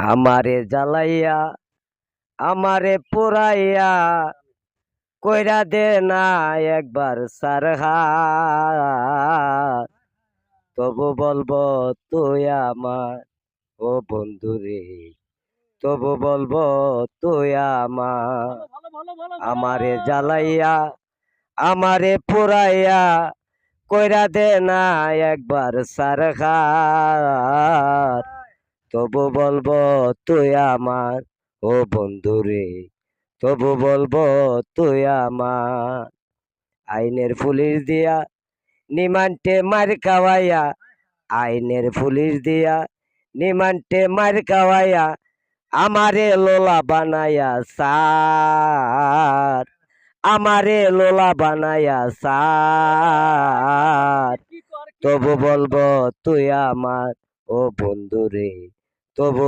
আমারে জ্বালাইয়া, আমারে পোড়াইয়া কইরা দে না একবার সারহা তবু বলব, তুই আমার, ও বন্ধুরে তবু বলব, তুই আমার, আমারে জ্বালাইয়া, আমারে পোড়াইয়া কইরা দে না একবার সারখার তবু বলব তুই আমার ও বন্ধুরে তবু বলব তুই আমার। আইনের পুলিশ দিয়া নিমান্টে মার খাওয়াইয়া আইনের পুলিশ দিয়া নিমান্টে মার খাওয়াইয়া আমারে লোলা বানাইয়া সার। আমারে লোলা বানাইয়া সার। তবু বলব তুই আমার ও বন্ধুরে তবু